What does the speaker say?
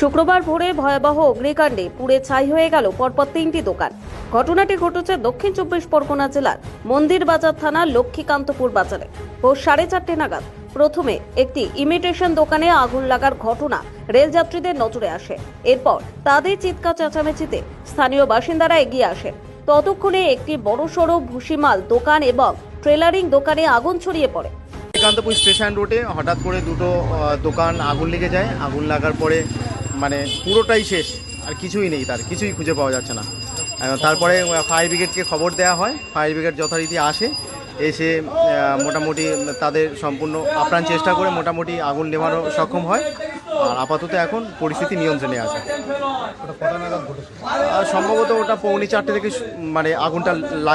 শুক্রবার ভোরে ভয়াবহ অগ্নিকাণ্ডে পুড়ে ছাই হয়ে গেল পরপর তিনটি দোকান। ঘটনাটি ঘটেছে দক্ষিণ চব্বিশ পরগনা জেলার মন্দির বাজার থানার লক্ষ্মীকান্তপুর বাজারে। ভোর সাড়ে চারটে নাগাদ প্রথমে একটি ইমিটেশন দোকানে আগুন লাগার ঘটনা রেলযাত্রীদের নজরে আসে। এরপর তাদের চিৎকার চেঁচামেচিতে স্থানীয় বাসিন্দারা এগিয়ে আসেন। ততক্ষণে একটি বড়সড় ভুসিমাল দোকান এবং ট্রেলারিং দোকানে আগুন ছড়িয়ে পড়ে। শ্রীকান্তপুর স্টেশন রোডে হঠাৎ করে দুটো দোকান আগুন লেগে যায়। আগুন লাগার পরে মানে পুরোটাই শেষ। আর কিছুই নেই তার কিছুই খুঁজে পাওয়া যাচ্ছে না। তারপরে ফায়ার ব্রিগেডকে খবর দেওয়া হয়। ফায়ার ব্রিগেড যথারীতি আসে এসে মোটামুটি তাদের সম্পূর্ণ আপ্রাণ চেষ্টা করে মোটামুটি আগুন নেভানো সক্ষম হয়। আর আপাতত এখন পরিস্থিতি নিয়ন্ত্রণে আছে। আর সম্ভবত ওটা পৌনে চারটে থেকে মানে আগুনটা লাগ